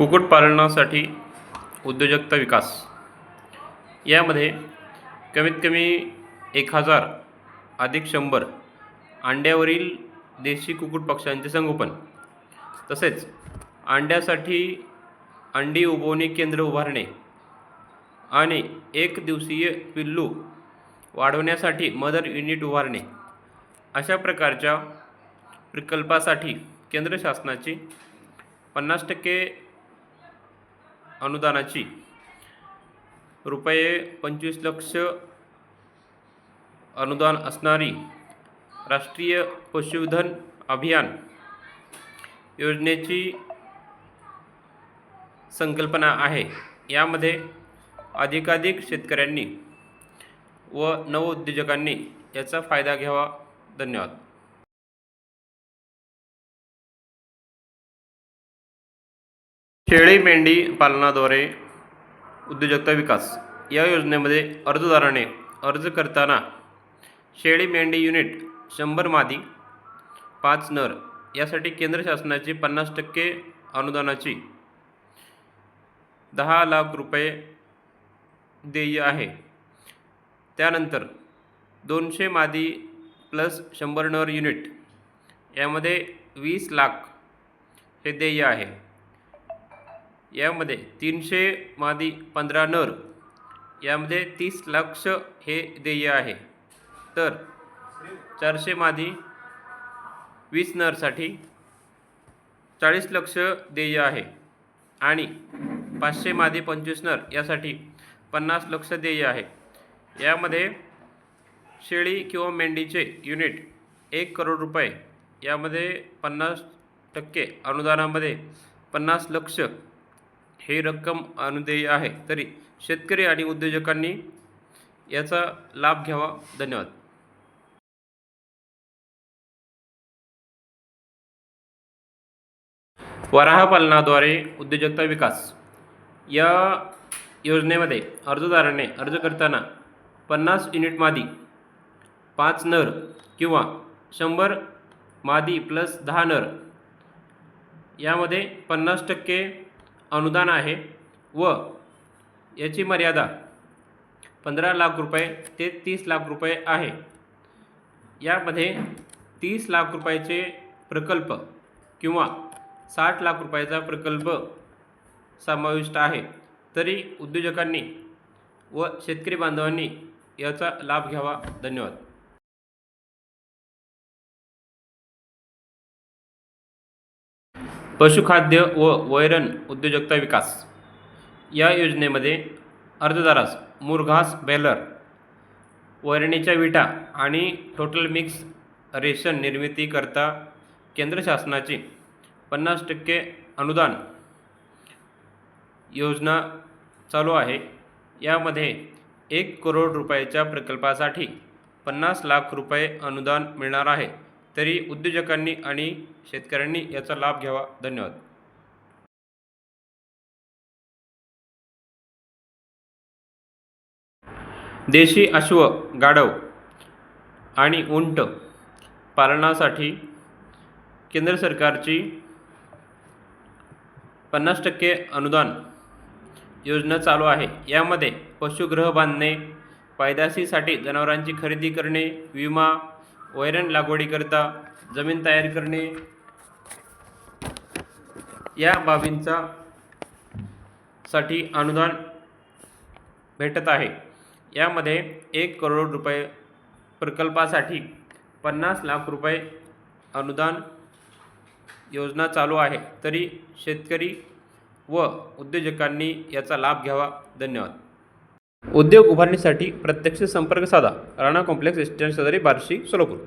कुक्कुटपालनासाठी उद्योजकता विकास. यामध्ये कमीत कमी एक हजार अधिक शंभर अंड्यावरील देशी कुक्कुट पक्ष्यांचे संगोपन. तसेच अंड्यासाठी अंडी उबवणी केंद्र उभारणे आणि एक दिवसीय पिल्लू वाढवण्यासाठी मदर युनिट उभारणे अशा प्रकारच्या प्रकल्पासाठी केंद्र शासनाची पन्नास टक्के अनुदानाची. रुपये पंचवीस लक्ष अनुदान असणारी राष्ट्रीय पशुधन अभियान योजनेची संकल्पना आहे. यामध्ये अधिकाधिक शेतकऱ्यांनी व नवउद्योजकांनी याचा फायदा घ्यावा. धन्यवाद. शेळी मेंढी पालनाद्वारे उद्योजकता विकास या योजनेमध्ये अर्जदाराने अर्ज करताना शेळी मेंढी युनिट शंभर मादी पाच नर यासाठी केंद्र शासनाची पन्नास टक्के अनुदानाची दहा लाख रुपये देय आहे. त्यानंतर दोनशे मादी प्लस शंभर नर युनिट यामध्ये वीस लाख हे देय आहे. यामध्ये तीनशे मादी पंधरा नर यामध्ये तीस लक्ष हे देय आहे. तर चारशे मादी वीस नरसाठी चाळीस लक्ष देय आहे. आणि पाचशे मादी पंचवीस नर यासाठी पन्नास लक्ष देय आहे. यामध्ये शेळी किंवा मेंढीचे युनिट एक करोड रुपये यामध्ये पन्नास टक्के अनुदानामध्ये पन्नास लक्ष ही रक्कम अनुदेय आहे. तरी शेतकरी आणि उद्योजकांनी याचा लाभ घ्यावा. धन्यवाद. वराहपालनाद्वारे उद्योजकता विकास या योजनेमध्ये अर्जदाराने अर्ज करताना पन्नास युनिट मादी पाच नर किंवा शंभर मादी प्लस दहा नर यामध्ये पन्नास टक्के अनुदान आहे व याची मर्यादा पंधरा लाख रुपये ते तीस लाख रुपये आहे. यामध्ये तीस लाख रुपयाचे प्रकल्प किंवा साठ लाख रुपयाचा प्रकल्प समाविष्ट आहे. तरी उद्योजकांनी व शेतकरी बांधवांनी याचा लाभ घ्यावा. धन्यवाद. पशुखाद्य व वैरण उद्योजकता विकास. या योजनेमध्ये अर्जदारास मुरघास बेलर वैरणीच्या विटा आणि टोटल मिक्स रेशन निर्मितीकरता केंद्र शासनाची पन्नास टक्के अनुदान योजना चालू आहे. यामध्ये एक करोड रुपयाच्या प्रकल्पासाठी पन्नास लाख रुपये अनुदान मिळणार आहे. तरी उद्योजकांनी आणि शेतकऱ्यांनी याचा लाभ घ्यावा. धन्यवाद. देशी अश्व गाढव आणि उंट पालनासाठी केंद्र सरकारची पन्नास टक्के अनुदान योजना चालू आहे. यामध्ये पशुगृह बांधणे पायदासीसाठी जनावरांची खरेदी करणे विमा वैरण लागवडीकरिता जमीन तयार करणे या बाबींचा साठी अनुदान भेटत आहे. यामध्ये एक करोड रुपये प्रकल्पासाठी पन्नास लाख रुपये अनुदान योजना चालू आहे. तरी शेतकरी व उद्योजकांनी याचा लाभ घ्यावा. धन्यवाद. उद्योग उभारणीसाठी प्रत्यक्ष संपर्क साधा. राणा कॉम्प्लेक्स स्टँड शेजारी बार्शी सोलापूर.